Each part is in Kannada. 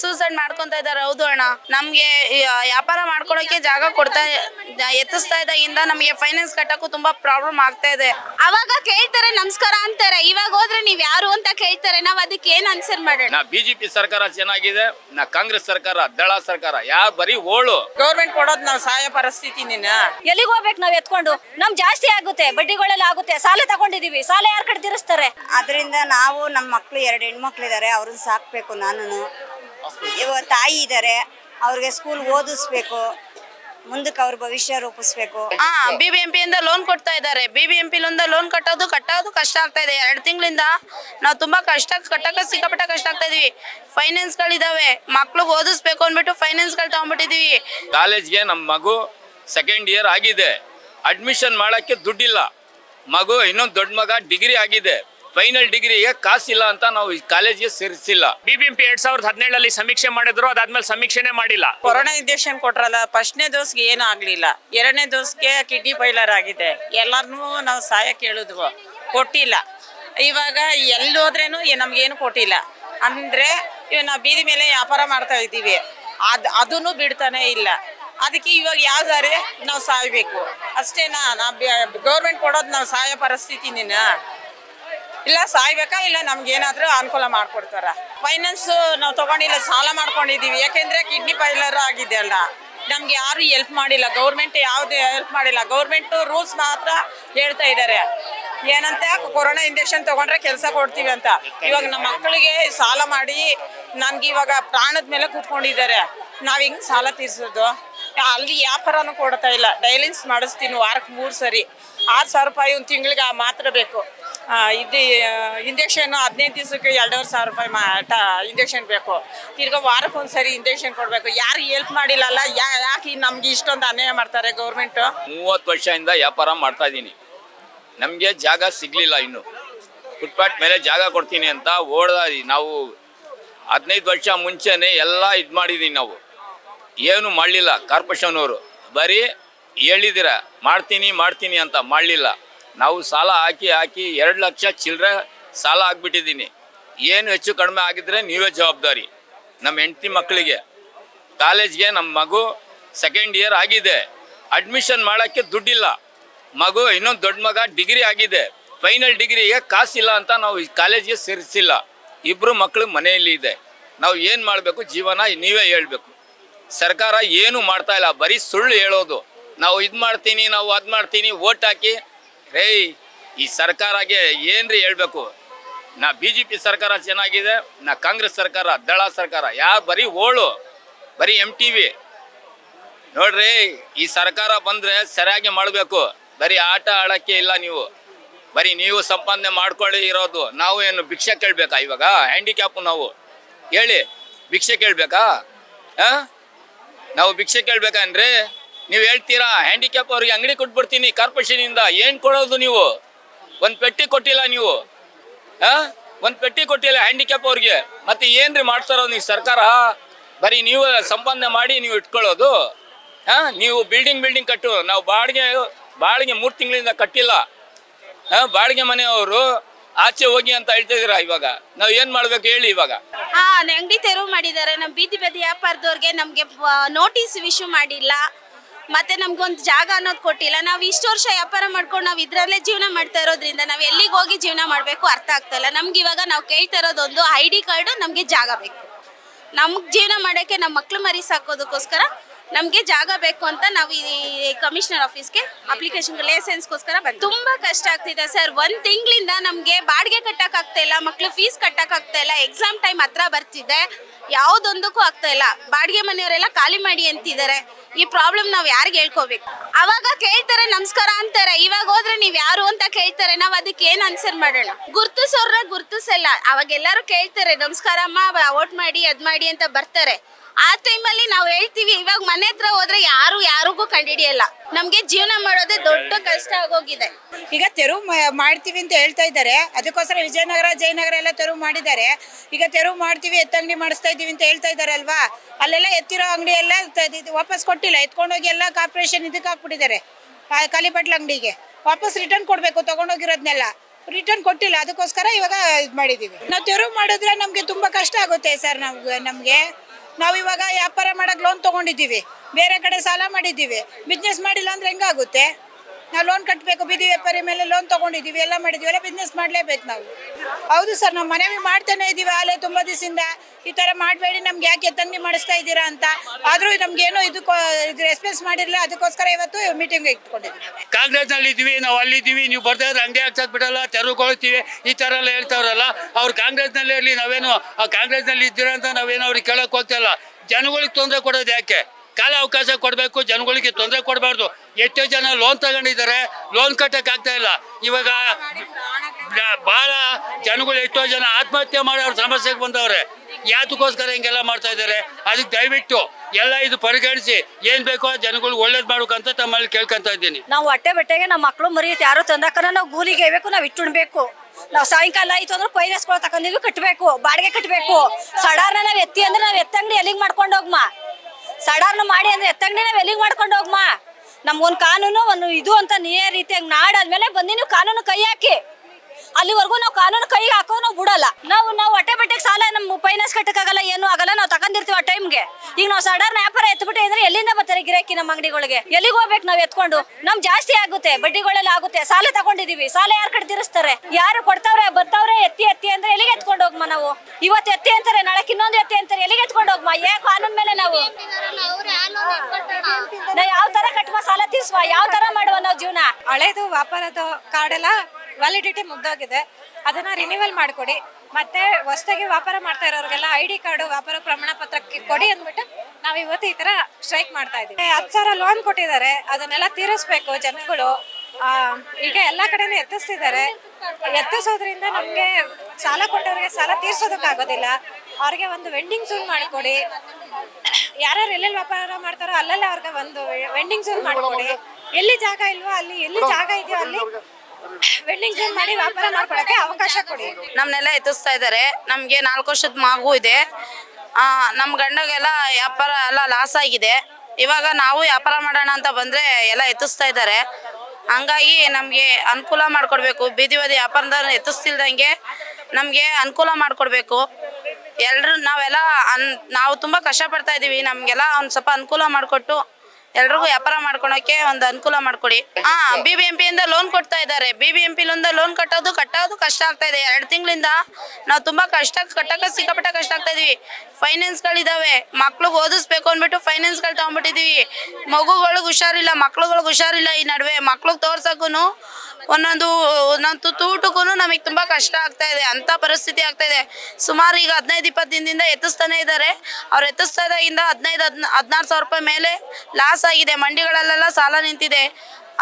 ಸೂಸೈಡ್ ಮಾಡ್ಕೊಂತ ಇದಾರೆ ಹೌದು ಅಣ್ಣ. ನಮ್ಗೆ ಈ ವ್ಯಾಪಾರ ಮಾಡ್ಕೊಳಕ್ಕೆ ಜಾಗ ಕೊಡ್ತಾ ಎತ್ತಿಸ್ತಾ ಇದ್ದಾಗಿಂದ ನಮಗೆ ಫೈನಾನ್ಸ್ ಕಟ್ಟಕ್ಕೂ ತುಂಬಾ ಪ್ರಾಬ್ಲಮ್ ಆಗ್ತಾ ಇದೆ. ಅವಾಗ ಕೇಳ್ತಾರೆ ನಮಸ್ಕಾರ ಅಂತಾರೆ. ಇವಾಗ ಹೋದ್ರೆ ನೀವ್ ಯಾರು ಅಂತ ಕೇಳ್ತಾರೆ. ನಾವ್ ಅದಕ್ಕೆ ಏನ್ ಆನ್ಸರ್ ಮಾಡೋಣ? ನಾ ಬಿಜೆಪಿ ಸರ್ಕಾರ ಚೆನ್ನಾಗಿದೆ ನಾ ಕಾಂಗ್ರೆಸ್ ಸರ್ಕಾರ ದಳ ಸರ್ಕಾರ ಯಾ ಬರೀ ಓಳು. ಗೌರ್ಮೆಂಟ್ ಕೊಡೋದು ನಾವು ಸಹಾಯ ಪರಿಸ್ಥಿತಿ ನಿನ್ನ ಎಲ್ಲಿಗೆ ಹೋಗ್ಬೇಕು ನಾವ್ ಎತ್ಕೊಂಡು? ನಮ್ ಜಾಸ್ತಿ ಆಗುತ್ತೆ ಬಡ್ಡಿಗಳೆಲ್ಲ ಆಗುತ್ತೆ. ಸಾಲ ತಗೊಂಡಿದೀವಿ ಸಾಲ ಯಾರ್ ಕಡೆ ತೀರಿಸ್ತಾರೆ? ಅದರಿಂದ ನಾವು ನಮ್ಮ ಮಕ್ಕಳು ಎರಡು ಹೆಣ್ಮಕ್ಳಿದ್ದಾರೆ ಅವ್ರನ್ನ ಸಾಕ್ಬೇಕು ನಾನು ಇವಾಗ ತಾಯಿ ಇದ್ದಾರೆ ಅವ್ರಿಗೆ ಸ್ಕೂಲ್ ಓದಿಸ್ಬೇಕು ಮುಂದಕ್ಕೆ ಅವ್ರ ಭವಿಷ್ಯ ರೂಪಿಸ್ಬೇಕು. ಹಾ ಬಿ ಬಿ ಎಂ ಪಿಯಿಂದ ಲೋನ್ ಕೊಡ್ತಾ ಇದ್ದಾರೆ. ಬಿ ಬಿ ಎಂ ಪಿಲಿಂದ ಲೋನ್ ಕಟ್ಟೋದು ಕಟ್ಟೋದು ಕಷ್ಟ ಆಗ್ತಾ ಇದೆ. ಎರಡು ತಿಂಗಳಿಂದ ನಾವು ತುಂಬಾ ಕಷ್ಟ ಕಟ್ಟಕ್ಕೆ ಸಿಕ್ಕಾಪಟ್ಟೆ ಕಷ್ಟ ಆಗ್ತಾ ಇದೀವಿ. ಫೈನಾನ್ಸ್ಗಳಿದಾವೆ ಮಕ್ಳಿಗೆ ಓದಿಸ್ಬೇಕು ಅಂದ್ಬಿಟ್ಟು ಫೈನಾನ್ಸ್ಗಳು ತಗೊಂಡ್ಬಿಟ್ಟಿದೀವಿ. ಕಾಲೇಜ್ಗೆ ನಮ್ಮ ಮಗು ಸೆಕೆಂಡ್ ಇಯರ್ ಆಗಿದೆ. ಅಡ್ಮಿಷನ್ ಮಾಡೋಕ್ಕೆ ದುಡ್ಡಿಲ್ಲ. ಮಗು ಇನ್ನೊಂದು ದೊಡ್ಡ ಮಗ ಡಿಗ್ರಿ ಆಗಿದೆ. ಫೈನಲ್ ಡಿಗ್ರಿಗೆ ಕಾಸಿಲ್ಲ ಅಂತ ನಾವು ಈ ಕಾಲೇಜ್ಗೆ ಸೇರಿಸಿಲ್ಲ. ಬಿಬಿಎಂಪಿ ಎರಡ್ ಸಾವಿರದ ಹದಿನೇಳಲ್ಲಿ ಸಮೀಕ್ಷೆ ಮಾಡಿದ್ರು ಅದಾದ್ಮೇಲೆ ಸಮೀಕ್ಷೆನೆ ಮಾಡಿಲ್ಲ. ಕೊರೋನಾ ಇಂಜೆಕ್ಷನ್ ಕೊಟ್ರಲ್ಲ ಫಸ್ಟ್ನೇ ಡೋಸ್ಗೆ ಏನು ಆಗ್ಲಿಲ್ಲ. ಎರಡನೇ ಡೋಸ್ಗೆ ಕಿಡ್ನಿ ಫೈಲರ್ ಆಗಿದೆ. ಎಲ್ಲರನ್ನೂ ನಾವು ಸಹಾಯ ಕೇಳಿದ್ವು. ಕೊಟ್ಟಿಲ್ಲ. ಇವಾಗ ಎಲ್ಲಿ ಹೋದ್ರೇನು ನಮ್ಗೇನು ಕೊಟ್ಟಿಲ್ಲ. ಅಂದ್ರೆ ಇವಾಗ ನಾವು ಬೀದಿ ಮೇಲೆ ವ್ಯಾಪಾರ ಮಾಡ್ತಾ ಇದ್ದೀವಿ. ಅದ್ ಅದನ್ನು ಬಿಡ್ತಾನೆ ಇಲ್ಲ. ಅದಕ್ಕೆ ಇವಾಗ ಯಾವ್ದಾರೆ ನಾವು ಸಾಯ್ಬೇಕು. ಅಷ್ಟೇನಾ? ನಾವು ಗೌರ್ಮೆಂಟ್ ಕೊಡೋದು ನಾವು ಸಹಾಯ ಪರಿಸ್ಥಿತಿ ನೀನು? ಇಲ್ಲ, ಸಾಯ್ಬೇಕಾ? ಇಲ್ಲ, ನಮ್ಗೆ ಏನಾದರೂ ಅನುಕೂಲ ಮಾಡ್ಕೊಡ್ತಾರ. ಫೈನಾನ್ಸ್ ನಾವು ತಗೊಂಡಿಲ್ಲ, ಸಾಲ ಮಾಡ್ಕೊಂಡಿದೀವಿ. ಯಾಕೆಂದ್ರೆ ಕಿಡ್ನಿ ಫೈಲರ್ ಆಗಿದೆ ಅಲ್ಲ. ನಮ್ಗೆ ಯಾರು ಹೆಲ್ಪ್ ಮಾಡಿಲ್ಲ. ಗೌರ್ಮೆಂಟ್ ಯಾವುದೇ ಹೆಲ್ಪ್ ಮಾಡಿಲ್ಲ. ಗೌರ್ಮೆಂಟ್ ರೂಲ್ಸ್ ಮಾತ್ರ ಹೇಳ್ತಾ ಇದ್ದಾರೆ ಏನಂತ? ಕೊರೋನಾ ಇಂಜೆಕ್ಷನ್ ತಗೊಂಡ್ರೆ ಕೆಲಸ ಕೊಡ್ತೀವಿ ಅಂತ. ಇವಾಗ ನಮ್ಮ ಮಕ್ಕಳಿಗೆ ಸಾಲ ಮಾಡಿ ನನ್ಗೆ ಇವಾಗ ಪ್ರಾಣದ ಮೇಲೆ ಕೂತ್ಕೊಂಡಿದ್ದಾರೆ. ನಾವ್ ಹಿಂಗ್ ಸಾಲ ತೀರ್ಸೋದು? ಅಲ್ಲಿ ವ್ಯಾಪಾರನು ಕೊಡ್ತಾ ಇಲ್ಲ. ಡೈಲಿನ್ಸ್ ಮಾಡಿಸ್ತೀನಿ ವಾರಕ್ಕೆ ಮೂರು ಸರಿ. ಆರು ಸಾವಿರ ರೂಪಾಯಿ ಒಂದು ತಿಂಗಳಿಗೆ ಮಾತ್ರ ಬೇಕು. ಇದು ಇಂಜೆಕ್ಷನ್ ಹದಿನೈದು ದಿವಸಕ್ಕೆ ಎರಡೂವರೆ ಸಾವಿರ ರೂಪಾಯಿ ಮಾಟ ಇಂಜೆಕ್ಷನ್ ಬೇಕು. ತಿರ್ಗಾ ವಾರಕ್ಕೆ ಒಂದು ಸರಿ ಇಂಜೆಕ್ಷನ್ ಕೊಡಬೇಕು. ಯಾರು ಹೆಲ್ಪ್ ಮಾಡಿಲ್ಲಲ್ಲ ಯಾಕೆ ನಮ್ಗೆ ಇಷ್ಟೊಂದು ಅನ್ಯಾಯ ಮಾಡ್ತಾರೆ ಗೌರ್ಮೆಂಟು ಮೂವತ್ತು ವರ್ಷದಿಂದ ವ್ಯಾಪಾರ ಮಾಡ್ತಾ ಇದ್ದೀನಿ. ನಮಗೆ ಜಾಗ ಸಿಗಲಿಲ್ಲ ಇನ್ನು. ಫುಟ್ಪಾತ್ ಮೇಲೆ ಜಾಗ ಕೊಡ್ತೀನಿ ಅಂತ ಓಡ್ದ, ನಾವು ಹದಿನೈದು ವರ್ಷ ಮುಂಚೆನೆ ಎಲ್ಲ ಇದು ಮಾಡಿದ್ದೀವಿ ನಾವು. ಏನು ಮಾಡಲಿಲ್ಲ ಕಾರ್ಪೊರೇಷನವರು ಬರೀ ಹೇಳಿದಿರ ಮಾಡ್ತೀನಿ ಮಾಡ್ತೀನಿ ಅಂತ ಮಾಡಲಿಲ್ಲ. ನಾವು ಸಾಲ ಹಾಕಿ ಹಾಕಿ ಎರಡು ಲಕ್ಷ ಚಿಲ್ಲರೆ ಸಾಲ ಆಗಿಬಿಟ್ಟಿದ್ದೀನಿ. ಏನು ಹೆಚ್ಚು ಕಡಿಮೆ ಆಗಿದ್ರೆ ನೀವೇ ಜವಾಬ್ದಾರಿ. ನಮ್ಮ ಹೆಂಡತಿ ಮಕ್ಕಳಿಗೆ. ಕಾಲೇಜ್ಗೆ ನಮ್ಮ ಮಗು ಸೆಕೆಂಡ್ ಇಯರ್ ಆಗಿದೆ. ಅಡ್ಮಿಷನ್ ಮಾಡೋಕ್ಕೆ ದುಡ್ಡಿಲ್ಲ. ಮಗು ಇನ್ನೊಂದು ದೊಡ್ಡ ಮಗ ಡಿಗ್ರಿ ಆಗಿದೆ. ಫೈನಲ್ ಡಿಗ್ರಿಗೆ ಕಾಸಿಲ್ಲ ಅಂತ ನಾವು ಕಾಲೇಜ್ಗೆ ಸೇರಿಸಿಲ್ಲ. ಇಬ್ಬರು ಮಕ್ಕಳು ಮನೆಯಲ್ಲಿ ಇದೆ. ನಾವು ಏನು ಮಾಡಬೇಕು? ಜೀವನ ನೀವೇ ಹೇಳಬೇಕು. ಸರ್ಕಾರ ಏನು ಮಾಡ್ತಾ ಇಲ್ಲ? ಬರೀ ಸುಳ್ಳು ಹೇಳೋದು. ನಾವು ಇದು ಮಾಡ್ತೀನಿ, ನಾವು ಅದು ಮಾಡ್ತೀನಿ, ಓಟ್ ಹಾಕಿ ರೇ ಈ ಸರ್ಕಾರಗೆ ಏನ್ರಿ ಹೇಳ್ಬೇಕು? ನಾ ಬಿ ಜೆ ಪಿ ಸರ್ಕಾರ ಚೆನ್ನಾಗಿದೆ, ನಾ ಕಾಂಗ್ರೆಸ್ ಸರ್ಕಾರ, ದಳ ಸರ್ಕಾರ ಯಾ ಬರೀ ಓಳು, ಬರೀ ಎಂ ಟಿ ವಿ ನೋಡ್ರಿ, ಈ ಸರ್ಕಾರ ಬಂದ್ರೆ ಸರಿಯಾಗಿ ಮಾಡಬೇಕು. ಬರೀ ಆಟ ಆಡಕ್ಕೆ ಇಲ್ಲ ನೀವು. ಬರೀ ನೀವು ಸಂಪಾದನೆ ಮಾಡ್ಕೊಳ್ಳಿ ಇರೋದು. ನಾವು ಏನು ಭಿಕ್ಷೆ ಕೇಳ್ಬೇಕಾ ಇವಾಗ? ಹ್ಯಾಂಡಿಕ್ಯಾಪ್ ನಾವು. ಹೇಳಿ, ಭಿಕ್ಷೆ ಕೇಳ್ಬೇಕಾ? ಹಾಂ ನಾವು ಭಿಕ್ಷೆ ಕೇಳ್ಬೇಕನ್ರಿ ನೀವು ಹೇಳ್ತೀರಾ ಹ್ಯಾಂಡಿಕ್ಯಾಪ್ ಅವ್ರಿಗೆ ಅಂಗಡಿ ಕೊಟ್ಬಿಡ್ತೀನಿ ಕಾರ್ಪೊರೇಷನಿಂದ ಏನು ಕೊಡೋದು ನೀವು? ಒಂದು ಪೆಟ್ಟಿ ಕೊಟ್ಟಿಲ್ಲ ನೀವು. ಹಾಂ? ಒಂದು ಪೆಟ್ಟಿ ಕೊಟ್ಟಿಲ್ಲ ಹ್ಯಾಂಡಿಕ್ಯಾಪ್ ಅವ್ರಿಗೆ. ಮತ್ತೆ ಏನ್ರಿ ಮಾಡ್ತಾರೋ ನೀವು ಸರ್ಕಾರ? ಬರೀ ನೀವು ಸಂಬಂಧ ಮಾಡಿ ನೀವು ಇಟ್ಕೊಳ್ಳೋದು. ಹಾಂ? ನೀವು ಬಿಲ್ಡಿಂಗ್ ಬಿಲ್ಡಿಂಗ್ ಕಟ್ಟು. ನಾವು ಬಾಡಿಗೆ ಬಾಡಿಗೆ ಮೂರು ತಿಂಗಳಿಂದ ಕಟ್ಟಿಲ್ಲ. ಹಾಂ? ಬಾಡಿಗೆ ಮನೆಯವರು ಆಚೆ ಹೋಗಿ ಅಂತ ಹೇಳ್ತಾ ಇದೀರಾ ಇವಾಗ? ನಾವು ಏನು ಮಾಡ್ಬೇಕು ಹೇಳಿ ಇವಾಗ? ಅಂಗಡಿ ತೆರವು ಮಾಡಿದ್ದಾರೆ. ನಮ್ಮ ಬೀದಿ ಬದಿ ವ್ಯಾಪಾರದವ್ರಿಗೆ ನಮ್ಗೆ ನೋಟಿಸ್ ಇಶ್ಯೂ ಮಾಡಿಲ್ಲ. ಮತ್ತೆ ನಮ್ಗೊಂದು ಜಾಗ ಅನ್ನೋದು ಕೊಟ್ಟಿಲ್ಲ. ನಾವು ಇಷ್ಟು ವರ್ಷ ವ್ಯಾಪಾರ ಮಾಡ್ಕೊಂಡು ನಾವು ಇದ್ರಲ್ಲೇ ಜೀವನ ಮಾಡ್ತಾ ಇರೋದ್ರಿಂದ ನಾವು ಎಲ್ಲಿಗೆ ಹೋಗಿ ಜೀವನ ಮಾಡಬೇಕು ಅರ್ಥ ಆಗ್ತಾ ಇಲ್ಲ. ನಮ್ಗೆ ಇವಾಗ ನಾವು ಕೇಳ್ತಾ ಇರೋದೊಂದು ಐ ಡಿ ಕಾರ್ಡ್ ನಮಗೆ ಜಾಗ ಬೇಕು. ನಮ್ಗೆ ಜೀವನ ಮಾಡೋಕ್ಕೆ ನಮ್ಮ ಮಕ್ಳು ಮರಿ ಸಾಕೋದಕ್ಕೋಸ್ಕರ ನಮಗೆ ಜಾಗ ಬೇಕು ಅಂತ ನಾವು ಈ ಕಮಿಷನರ್ ಆಫೀಸ್ಗೆ ಅಪ್ಲಿಕೇಶನ್ ಲೈಸೆನ್ಸ್ಗೋಸ್ಕರ ಬಂದು ತುಂಬ ಕಷ್ಟ ಆಗ್ತಿದೆ ಸರ್. ಒಂದು ತಿಂಗಳಿಂದ ನಮಗೆ ಬಾಡಿಗೆ ಕಟ್ಟೋಕ್ಕಾಗ್ತಾ ಇಲ್ಲ, ಮಕ್ಳು ಫೀಸ್ ಕಟ್ಟೋಕ್ಕಾಗ್ತಾ ಇಲ್ಲ ಎಕ್ಸಾಮ್ ಟೈಮ್ ಹತ್ರ ಬರ್ತಿದೆ. ಯಾವ್ದೊಂದಕ್ಕೂ ಆಗ್ತಾ ಇಲ್ಲ. ಬಾಡಿಗೆ ಮನೆಯವರೆಲ್ಲ ಖಾಲಿ ಮಾಡಿ ಅಂತಿದ್ದಾರೆ. ಈ ಪ್ರಾಬ್ಲಮ್ ನಾವ್ ಯಾರಿಗೆ ಹೇಳ್ಕೋಬೇಕು? ಅವಾಗ ಕೇಳ್ತಾರೆ, ನಮಸ್ಕಾರ ಅಂತಾರೆ. ಇವಾಗ ಹೋದ್ರೆ ನೀವ್ ಯಾರು ಅಂತ ಕೇಳ್ತಾರೆ. ನಾವ್ ಅದಕ್ಕೆ ಏನ್ ಆನ್ಸರ್ ಮಾಡೋಣ? ಗುರ್ತಿಸೋರ್ನ ಗುರ್ತಿಸಲ್ಲ. ಅವಾಗ ಎಲ್ಲರೂ ಕೇಳ್ತಾರೆ ನಮಸ್ಕಾರ ಅಮ್ಮ ವೋಟ್ ಮಾಡಿ, ಅದ್ ಮಾಡಿ ಅಂತ ಬರ್ತಾರೆ. ಆ ಟೈಮಲ್ಲಿ ನಾವು ಹೇಳ್ತೀವಿ, ಇವಾಗ ಮನೆ ಹತ್ರ ಹೋದ್ರೆ ಯಾರು ಯಾರಿಗೂ ಕಂಡಿಡಿಯಲ್ಲ. ನಮ್ಗೆ ಜೀವನ ಮಾಡೋದೇ ದೊಡ್ಡ ಕಷ್ಟ ಆಗೋಗಿದೆ. ಈಗ ತೆರವು ಮಾಡ್ತೀವಿ ಅಂತ ಹೇಳ್ತಾ ಇದ್ದಾರೆ. ಅದಕ್ಕೋಸ್ಕರ ವಿಜಯನಗರ, ಜಯನಗರ ಎಲ್ಲ ತೆರವು ಮಾಡಿದ್ದಾರೆ. ಈಗ ತೆರವು ಮಾಡ್ತೀವಿ ಎತ್ತಂಗಡಿ ಮಾಡಿಸ್ತಾ ಇದೀವಿ ಅಂತ ಹೇಳ್ತಾ ಇದಾರೆ ಅಲ್ವಾ? ಅಲ್ಲೆಲ್ಲ ಎತ್ತಿರೋ ಅಂಗಡಿ ಎಲ್ಲ ವಾಪಸ್ ಕೊಟ್ಟಿಲ್ಲ. ಎತ್ಕೊಂಡೋಗಿ ಎಲ್ಲ ಕಾರ್ಪೊರೇಷನ್ ಇದಕ್ಕೆ ಹಾಕ್ಬಿಟ್ಟಿದ್ದಾರೆ ಕಲಿಪಟ್ಲ ಅಂಗಡಿಗೆ. ವಾಪಸ್ ರಿಟರ್ನ್ ಕೊಡಬೇಕು, ತಗೊಂಡೋಗಿರೋದ್ನೆಲ್ಲ. ರಿಟರ್ನ್ ಕೊಟ್ಟಿಲ್ಲ, ಅದಕ್ಕೋಸ್ಕರ ಇವಾಗ ಇದು ಮಾಡಿದ್ದೀವಿ. ನಾವು ತೆರವು ಮಾಡಿದ್ರೆ ನಮಗೆ ತುಂಬ ಕಷ್ಟ ಆಗುತ್ತೆ ಸರ್ ನಮ್ಗೆ, ನಮಗೆ. ನಾವು ಇವಾಗ ವ್ಯಾಪಾರ ಮಾಡಕ್ಕೆ ಲೋನ್ ತೊಗೊಂಡಿದ್ದೀವಿ. ಬೇರೆ ಕಡೆ ಸಾಲ ಮಾಡಿದ್ದೀವಿ. ಬಿಸ್ನೆಸ್ ಮಾಡಿಲ್ಲ ಅಂದ್ರೆ ಹೆಂಗಾಗುತ್ತೆ? ನಾವು ಲೋನ್ ಕಟ್ಟಬೇಕು ಬೀದಿ ವ್ಯಾಪಾರಿ ಮೇಲೆ ಲೋನ್ ತಗೊಂಡಿದ್ದೀವಿ ಎಲ್ಲ ಮಾಡಿದ್ದೀವಿ ಎಲ್ಲ ಬಿಸ್ನೆಸ್ ಮಾಡಲೇಬೇಕು ನಾವು. ಹೌದು ಸರ್, ನಾವು ಮನವಿ ಮಾಡ್ತಾನೆ ಇದ್ದೀವಿ ಆಲೆ ತುಂಬ ದಿವಸದಿಂದ. ಈ ಥರ ಮಾಡಬೇಡಿ, ನಮ್ಗೆ ಯಾಕೆ ತಂಗಿ ಮಾಡಿಸ್ತಾ ಇದ್ದೀರಾ ಅಂತ. ಆದರೂ ನಮ್ಗೇನು ಇದು ರೆಸ್ಪಾನ್ಸ್ ಮಾಡಿರಲಿಲ್ಲ, ಅದಕ್ಕೋಸ್ಕರ ಇವತ್ತು ಮೀಟಿಂಗ್ ಇಟ್ಕೊಂಡಿದ್ದೀವಿ ಕಾಂಗ್ರೆಸ್ನಲ್ಲಿ ಇದ್ದೀವಿ, ನಾವು ಅಲ್ಲಿದ್ದೀವಿ ನೀವು ಬರ್ತಾ ಇದ್ರೆ ಅಂಗಡಿ ಹಾಕ್ಸೋದು ಬಿಡಲ್ಲ ತೆರವುಗೊಳ್ತೀವಿ ಈ ಥರ ಎಲ್ಲ ಹೇಳ್ತಾವ್ರಲ್ಲ, ಅವ್ರು ಕಾಂಗ್ರೆಸ್ ಇರಲಿ, ನಾವೇನು, ಆ ಕಾಂಗ್ರೆಸ್ನಲ್ಲಿ ಇದ್ದೀರಾ ಅಂತ ನಾವೇನು ಅವ್ರಿಗೆ ಕೇಳೋಕೆ ಹೋಗ್ತಾ ಇಲ್ಲ. ಜನಗಳಿಗೆ ತೊಂದರೆ ಕೊಡೋದು ಯಾಕೆ? ಕಾಲ ಅವಕಾಶ ಕೊಡಬೇಕು, ಜನಗಳಿಗೆ ತೊಂದರೆ ಕೊಡಬಾರ್ದು. ಎಷ್ಟೋ ಜನ ಲೋನ್ ತಗೊಂಡಿದ್ದಾರೆ ಲೋನ್ ಕಟ್ಟಕ್ಕೆ ಆಗ್ತಾ ಇಲ್ಲ. ಇವಾಗ ಬಹಳ ಜನಗಳು ಎಷ್ಟೋ ಜನ ಆತ್ಮಹತ್ಯೆ ಮಾಡಿ ಅವ್ರ ಸಮಸ್ಯೆಗೆ ಬಂದವ್ರೆ. ಯಾತಕ್ಕೋಸ್ಕರ ಹಿಂಗೆಲ್ಲ ಮಾಡ್ತಾ ಇದ್ದಾರೆ? ಅದಕ್ಕೆ ದಯವಿಟ್ಟು ಎಲ್ಲ ಇದು ಪರಿಗಣಿಸಿ, ಏನ್ ಬೇಕೋ ಜನಗಳಿಗೆ ಒಳ್ಳೇದ್ ಮಾಡ್ಬೇಕಂತ ತಮ್ಮಲ್ಲಿ ಕೇಳ್ಕೊಂತ ಇದ್ದೀನಿ. ನಾವು ಹೊಟ್ಟೆ ಬಟ್ಟೆಗೆ ನಮ್ಮ ಮಕ್ಕಳು ಮರಿಯುತ್ತೆ. ಯಾರು ತಂದಕ್ಕನ ನಾವು ಗೂಲಿಗೆ ಬೇಕು ನಾವು ಇಟ್ಟುಣ್ಬೇಕು ನಾವು ಸಾಯಂಕಾಲ ಆಯ್ತು ಅಂದ್ರೆ ಪೈರಸ್ಗಳು ತಗೊಂಡಿದ್ವಿ ಕಟ್ಟಬೇಕು ಬಾಡಿಗೆ ಕಟ್ಟಬೇಕು ಸಡಾರ್ನ ನಾವು ಎತ್ತಿ ಅಂದ್ರೆ ನಾವು ಎತ್ತಂಗಡಿ ಎಲ್ಲಿಗೆ ಮಾಡ್ಕೊಂಡು ಹೋಗ್ಮ. ಸಡಾರ್ನ ಮಾಡಿ ಅಂದ್ರೆ ಎತ್ತಂಗಡಿ ನಾವು ಎಲ್ಲಿಗೆ ಮಾಡ್ಕೊಂಡು ಹೋಗ್ಮ? ನಮ್ಗೊಂದು ಕಾನೂನು, ಒಂದು ಇದು ಅಂತ ನೀವೇ ರೀತಿಯಾಗಿ ನಾಡಾದ್ಮೇಲೆ ಬಂದು ನೀವು ಕಾನೂನು ಕೈ ಹಾಕಿ. ಅಲ್ಲಿವರೆಗೂ ನಾವು ಕಾನೂನು ಕೈಗೆ ಹಾಕೋ ನಾವು ಬಿಡಲ್ಲ. ನಾವು ನಾವು ಬಟ್ಟೆಗೆ ಸಾಲ ನಮ್ಮ ಫೈನಾನ್ಸ್ ಕಟ್ಟಕ್ಕಾಗಲ್ಲ, ಏನು ಆಗಲ್ಲ, ನಾವು ತಗೊಂಡಿರ್ತೀವಿ ಆ ಟೈಮ್ಗೆ ಈಗ ನಾವು ಸಡನ್ ವ್ಯಾಪಾರ ಎತ್ಬಿಟ್ಟೆ ಅಂದ್ರೆ ಎಲ್ಲಿಂದ ಬರ್ತಾರೆ ಗಿರಾಕಿ ನಮ್ಮ ಅಂಗಡಿಗಳಿಗೆ? ಎಲ್ಲಿಗೆ ಹೋಗ್ಬೇಕು ನಾವು ಎತ್ಕೊಂಡು? ನಮ್ ಜಾಸ್ತಿ ಆಗುತ್ತೆ, ಬಡ್ಡಿಗಳೆಲ್ಲ ಆಗುತ್ತೆ. ಸಾಲ ತಗೊಂಡಿದೀವಿ. ಸಾಲ ಯಾರು ಕಡೆ ತೀರಿಸ್ತಾರೆ ಯಾರು ಕೊಡ್ತಾವ್ರೆ, ಬರ್ತಾವ್ರೆ, ಎತ್ತಿ ಎತ್ತಿ ಅಂದ್ರೆ ಎಲ್ಲಿಗೆ ಎತ್ಕೊಂಡು ಹೋಗ್ಮ ನಾವು? ಇವತ್ತು ಎತ್ತಿ ಅಂತಾರೆ ನಾಳೆ ಇನ್ನೊಂದು ಎತ್ತಿ ಅಂತಾರೆ. ಎಲ್ಲಿಗೆ ಎತ್ಕೊಂಡು ಹೋಗ್ಮ? ಏ ಕಾನೂನ್ ಮೇಲೆ ನಾವು? ನಾವು ಯಾವ ತರ ಕಟ್ಟುವ ಸಾಲ ತೀರ್ಸುವ? ಯಾವ ತರ ಮಾಡುವ ನಾವು ಜೀವನ? ಹಳೇದು ವ್ಯಾಪಾರದ ಕಾರ್ಡ್ ಎಲ್ಲ ವ್ಯಾಲಿಡಿಟಿ ಮುಗ್ದೋಗಿದೆ. ಅದನ್ನ ರಿನಿವಲ್ ಮಾಡಿಕೊಡಿ. ಮತ್ತೆ ಹೊಸದಾಗಿ ವ್ಯಾಪಾರ ಮಾಡ್ತಾ ಇರೋರಿಗೆಲ್ಲ ಐ ಡಿ ಕಾರ್ಡು, ವ್ಯಾಪಾರ ಪ್ರಮಾಣ ಪತ್ರಕ್ಕೆ ಕೊಡಿ ಅಂದ್ಬಿಟ್ಟು ನಾವು ಇವತ್ತು ಈ ತರ ಸ್ಟ್ರೈಕ್ ಮಾಡ್ತಾ ಇದ್ದೀವಿ ಹತ್ತು ಸಾವಿರ ಲೋನ್ ಕೊಟ್ಟಿದ್ದಾರೆ. ಅದನ್ನೆಲ್ಲ ತೀರಿಸ್ಬೇಕು ಜನಗಳು. ಈಗ ಎಲ್ಲ ಕಡೆನೂ ಎತ್ತಿಸ್ತಿದ್ದಾರೆ. ಎತ್ತಿಸೋದ್ರಿಂದ ನಮಗೆ ಸಾಲ ಕೊಟ್ಟವ್ರಿಗೆ ಸಾಲ ತೀರ್ಸೋದಕ್ಕಾಗೋದಿಲ್ಲ ಅವ್ರಿಗೆ ಒಂದು ವೆಂಡಿಂಗ್ ಝೂನ್ ಮಾಡಿಕೊಡಿ. ಯಾರ್ಯಾರು ಎಲ್ಲೆಲ್ಲಿ ವ್ಯಾಪಾರ ಮಾಡ್ತಾರೋ ಅಲ್ಲೆಲ್ಲ ಅವ್ರಿಗೆ ಒಂದು ವೆಂಡಿಂಗ್ ಝೂನ್ ಮಾಡಿಕೊಡಿ. ಎಲ್ಲಿ ಜಾಗ ಇಲ್ವೋ ಅಲ್ಲಿ, ಎಲ್ಲಿ ಜಾಗ ಇದೆಯೋ ಅಲ್ಲಿ ಮಾಡಿ ವ್ಯಾಪಾರ ಮಾಡ್ಕೊಳಕ್ಕೆ ಅವಕಾಶ ಕೊಡಿ. ನಮ್ಮನ್ನೆಲ್ಲ ಎತ್ತಿಸ್ತಾ ಇದ್ದಾರೆ ನಮಗೆ ನಾಲ್ಕು ವರ್ಷದ ಮಗು ಇದೆ. ಆ, ನಮ್ಮ ಗಂಡಗೆಲ್ಲ ವ್ಯಾಪಾರ ಎಲ್ಲ ಲಾಸ್ ಆಗಿದೆ. ಇವಾಗ ನಾವು ವ್ಯಾಪಾರ ಮಾಡೋಣ ಅಂತ ಬಂದರೆ ಎಲ್ಲ ಎತ್ತಿಸ್ತಾ ಇದ್ದಾರೆ ಹಂಗಾಗಿ ನಮಗೆ ಅನುಕೂಲ ಮಾಡಿಕೊಡ್ಬೇಕು. ಬೀದಿ ಬದಿ ವ್ಯಾಪಾರದ ಎತ್ತಿಸ್ತಿಲ್ದಂಗೆ ನಮಗೆ ಅನುಕೂಲ ಮಾಡಿಕೊಡ್ಬೇಕು. ಎಲ್ಲರೂ ನಾವೆಲ್ಲ ಅನ್ ನಾವು ತುಂಬ ಕಷ್ಟಪಡ್ತಾ ಇದ್ದೀವಿ ನಮಗೆಲ್ಲ ಒಂದು ಸ್ವಲ್ಪ ಅನುಕೂಲ ಮಾಡಿಕೊಟ್ಟು ಎಲ್ರಿಗೂ ವ್ಯಾಪಾರ ಮಾಡ್ಕೊಳಕ್ಕೆ ಒಂದು ಅನುಕೂಲ ಮಾಡ್ಕೊಡಿ. ಹಾ ಬಿ ಬಿ ಎಂ ಪಿಯಿಂದ ಲೋನ್ ಕೊಡ್ತಾ ಇದ್ದಾರೆ. ಬಿ ಬಿ ಎಂ ಲೋನ್ ಕಟ್ಟೋದು ಕಟ್ಟೋದು ಕಷ್ಟ ಆಗ್ತಾ ಇದೆ. ಎರಡು ತಿಂಗಳಿಂದ ನಾವು ತುಂಬಾ ಕಷ್ಟ ಕಟ್ಟಕ್ಕೆ ಸಿಕ್ಕಾಪಟ್ಟೆ ಕಷ್ಟ ಆಗ್ತಾ ಇದೀವಿ. ಫೈನಾನ್ಸ್ಗಳಿದಾವೆ ಮಕ್ಳಿಗೆ ಓದಿಸ್ಬೇಕು ಅಂದ್ಬಿಟ್ಟು ಫೈನಾನ್ಸ್ಗಳು ತಗೊಂಡ್ಬಿಟ್ಟಿದೀವಿ. ಮಗುಗಳಿಗೆ ಹುಷಾರಿಲ್ಲ ಮಕ್ಳುಗಳಿಗೆ ಹುಷಾರಿಲ್ಲ ಈ ನಡುವೆ. ಮಕ್ಳಿಗೆ ತೋರ್ಸಕ್ಕೂ ಒಂದೊಂದು ಒಂದೊಂದು ತೂಟಕ್ಕೂ ನಮಗೆ ತುಂಬ ಕಷ್ಟ ಆಗ್ತಾ ಇದೆ, ಅಂತ ಪರಿಸ್ಥಿತಿ ಆಗ್ತಾ ಇದೆ. ಸುಮಾರು ಈಗ ಹದಿನೈದು, ಇಪ್ಪತ್ತು ದಿನದಿಂದ ಎತ್ತಿಸ್ತಾನೆ ಇದ್ದಾರೆ ಅವ್ರು ಎತ್ತಿಸ್ತಾ ಇದ್ದಾಗಿಂದ ಹದಿನೈದು ಹದ್ ಹದಿನಾರು ಸಾವಿರ ರೂಪಾಯಿ ಮೇಲೆ ಲಾಸ್ ಆಗಿದೆ. ಮಂಡಿಗಳಲ್ಲೆಲ್ಲ ಸಾಲ ನಿಂತಿದೆ.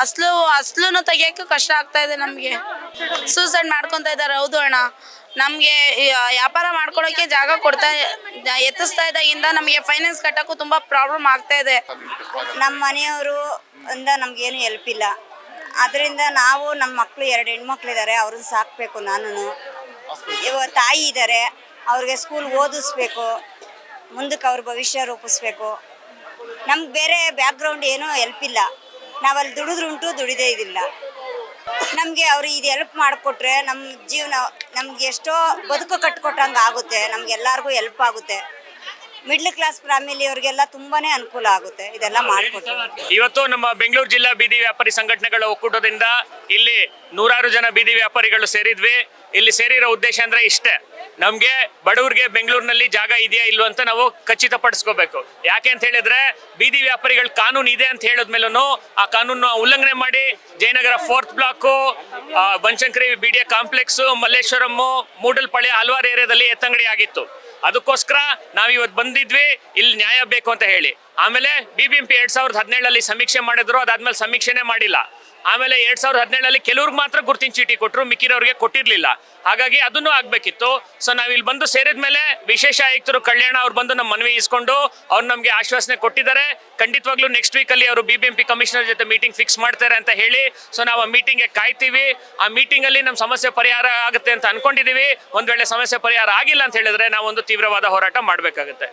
ಅಸ್ಲು, ಅಸ್ಲುನು ತೆಗಿಯೋಕ್ಕೂ ಕಷ್ಟ ಆಗ್ತಾ ಇದೆ ನಮಗೆ. ಸೂಸೈಡ್ ಮಾಡ್ಕೊತ ಇದ್ದಾರೆ, ಹೌದು ಅಣ್ಣ. ನಮಗೆ ವ್ಯಾಪಾರ ಮಾಡ್ಕೊಳಕ್ಕೆ ಜಾಗ ಕೊಡ್ತಾ, ಎತ್ತಿಸ್ತಾ ಇದ್ದಾಗಿಂದ ನಮಗೆ ಫೈನಾನ್ಸ್ ಕಟ್ಟೋಕ್ಕೂ ತುಂಬ ಪ್ರಾಬ್ಲಮ್ ಆಗ್ತಾ ಇದೆ. ನಮ್ಮ ಮನೆಯವರು ಅಂದ ನಮಗೇನು ಹೆಲ್ಪ್ ಇಲ್ಲ. ಅದರಿಂದ ನಾವು ನಮ್ಮ ಮಕ್ಕಳು ಎರಡು ಹೆಣ್ಮಕ್ಳಿದ್ದಾರೆ, ಅವ್ರನ್ನ ಸಾಕಬೇಕು ನಾನು ಇವಾಗ ತಾಯಿ ಇದ್ದಾರೆ ಅವ್ರಿಗೆ ಸ್ಕೂಲ್ ಓದಿಸ್ಬೇಕು, ಮುಂದಕ್ಕೆ ಅವ್ರ ಭವಿಷ್ಯ ರೂಪಿಸ್ಬೇಕು. ನಮ್ಗೆ ಬೇರೆ ಬ್ಯಾಕ್ಗ್ರೌಂಡ್ ಏನೂ ಹೆಲ್ಪ್ ಇಲ್ಲ. ನಾವಲ್ಲಿ ದುಡಿದ್ರುಂಟು, ದುಡಿದೇ ಇದಿಲ್ಲ. ನಮಗೆ ಅವ್ರು ಇದು ಹೆಲ್ಪ್ ಮಾಡಿಕೊಟ್ರೆ ನಮ್ಮ ಜೀವನ, ನಮ್ಗೆ ಎಷ್ಟೋ ಬದುಕು ಕಟ್ಕೊಟ್ಟಂಗೆ ಆಗುತ್ತೆ ನಮ್ಗೆಲ್ಲರಿಗೂ ಹೆಲ್ಪ್ ಆಗುತ್ತೆ. ಮಿಡ್ಲ್ ಕ್ಲಾಸ್ ಫ್ಯಾಮಿಲಿಯವರಿಗೆಲ್ಲ ತುಂಬಾನೇ ಅನುಕೂಲ ಆಗುತ್ತೆ. ಇದೆಲ್ಲ ಮಾಡ್ಕೊಡ್ತೀವಿ ಇವತ್ತು ನಮ್ಮ ಬೆಂಗಳೂರು ಜಿಲ್ಲಾ ಬೀದಿ ವ್ಯಾಪಾರಿ ಸಂಘಟನೆಗಳ ಒಕ್ಕೂಟದಿಂದ ಇಲ್ಲಿ ನೂರಾರು ಜನ ಬೀದಿ ವ್ಯಾಪಾರಿಗಳು ಸೇರಿದ್ವಿ. ಇಲ್ಲಿ ಸೇರಿರೋ ಉದ್ದೇಶ ಅಂದ್ರೆ ಇಷ್ಟೇ. ನಮ್ಗೆ ಬಡವರಿಗೆ ಬೆಂಗಳೂರಿನಲ್ಲಿ ಜಾಗ ಇದೆಯಾ ಇಲ್ವ ಅಂತ ನಾವು ಖಚಿತಪಡಿಸ್ಕೋಬೇಕು. ಯಾಕೆ ಅಂತ ಹೇಳಿದ್ರೆ ಬೀದಿ ವ್ಯಾಪಾರಿಗಳ ಕಾನೂನು ಇದೆ ಅಂತ ಹೇಳಿದ್ಮೇಲೂ ಆ ಕಾನೂನು ಉಲ್ಲಂಘನೆ ಮಾಡಿ Jayanagar fourth block Banashankari B D A complex Malleshwaram Mudalpalya ಹಲವಾರು ಏರಿಯಾದಲ್ಲಿ ಎತ್ತಂಗಡಿ ಆಗಿತ್ತು. ಅದಕ್ಕೋಸ್ಕರ ನಾವು ಇವತ್ತು ಬಂದಿದ್ವಿ, ಇಲ್ಲಿ ನ್ಯಾಯ ಬೇಕು ಅಂತ ಹೇಳಿ. ಆಮೇಲೆ ಬಿ ಬಿ ಎಂ ಎರಡ್ ಸಾವಿರದ ಹದಿನೇಳಲ್ಲಿ ಸಮೀಕ್ಷೆ ಮಾಡಿದ್ರು, ಅದಾದ್ಮೇಲೆ ಸಮೀಕ್ಷೆನೇ ಮಾಡಿಲ್ಲ. ಆಮೇಲೆ ಎರಡ್ ಸಾವಿರದ ಹದಿನೇಳಲ್ಲಿ ಕೆಲವ್ರಿಗೆ ಮಾತ್ರ ಗುರುತಿನ ಚೀಟಿ ಕೊಟ್ಟರು ಮಿಕ್ಕಿರೋರಿಗೆ ಕೊಟ್ಟಿರ್ಲಿಲ್ಲ. ಹಾಗಾಗಿ ಅದನ್ನು ಆಗ್ಬೇಕಿತ್ತು. ಸೊ ನಾವು ಇಲ್ಲಿ ಬಂದು ಸೇರಿದ ಮೇಲೆ ವಿಶೇಷ ಆಯುಕ್ತರು ಕಲ್ಯಾಣ ಅವ್ರು ಬಂದು ನಮ್ಮ ಮನವಿ ಇಸ್ಕೊಂಡು ಅವ್ರು ನಮಗೆ ಆಶ್ವಾಸನೆ ಕೊಟ್ಟಿದ್ದಾರೆ. ಖಂಡಿತವಾಗ್ಲೂ ನೆಕ್ಸ್ಟ್ ವೀಕಲ್ಲಿ ಅವರು ಬಿ ಬಿ ಕಮಿಷನರ್ ಜೊತೆ ಮೀಟಿಂಗ್ ಫಿಕ್ಸ್ ಮಾಡ್ತಾರೆ ಅಂತ ಹೇಳಿ ಸೊ ನಾವು ಆ ಮೀಟಿಂಗ್ಗೆ ಕಾಯ್ತೀವಿ. ಆ ಮೀಟಿಂಗ್ ಅಲ್ಲಿ ನಮ್ಮ ಸಮಸ್ಯೆ ಪರಿಹಾರ ಆಗುತ್ತೆ ಅಂತ ಅನ್ಕೊಂಡಿದೀವಿ. ಒಂದ್ ವೇಳೆ ಸಮಸ್ಯೆ ಪರಿಹಾರ ಆಗಿಲ್ಲ ಅಂತ ಹೇಳಿದ್ರೆ ನಾವು ಒಂದು ತೀವ್ರವಾದ ಹೋರಾಟ ಮಾಡಬೇಕಾಗುತ್ತೆ.